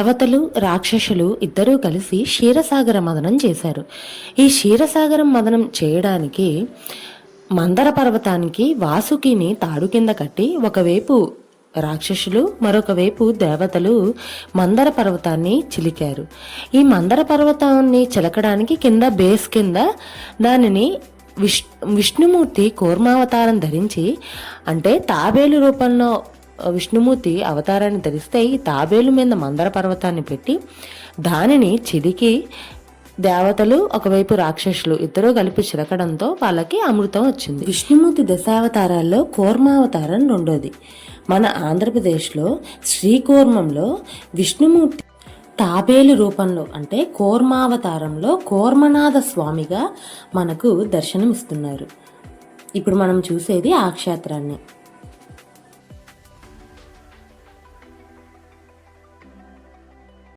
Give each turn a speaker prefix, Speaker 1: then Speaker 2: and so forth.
Speaker 1: దేవతలు రాక్షసులు ఇద్దరూ కలిసి క్షీరసాగర మదనం చేశారు. ఈ క్షీరసాగరం మదనం చేయడానికి మందర పర్వతానికి వాసుకిని తాడు కింద కట్టి ఒకవైపు రాక్షసులు మరొక వైపు దేవతలు మందర పర్వతాన్ని చిలికారు. ఈ మందర పర్వతాన్ని చిలకడానికి కింద బేస్ కింద దానిని విష్ విష్ణుమూర్తి కూర్మావతారం ధరించి అంటే తాబేలు రూపంలో విష్ణుమూర్తి అవతారాన్ని ధరిస్తే తాబేలు మీద మందర పర్వతాన్ని పెట్టి దానిని చిదికి దేవతలు ఒకవైపు రాక్షసులు ఇద్దరూ కలిపి చిలకడంతో వాళ్ళకి అమృతం వచ్చింది. విష్ణుమూర్తి దశావతారాల్లో కోర్మావతారం రెండోది. మన ఆంధ్రప్రదేశ్లో శ్రీకూర్మంలో విష్ణుమూర్తి తాబేలు రూపంలో అంటే కోర్మావతారంలో కోర్మనాథ స్వామిగా మనకు దర్శనమిస్తున్నారు. ఇప్పుడు మనం చూసేది ఆ క్షేత్రాన్ని.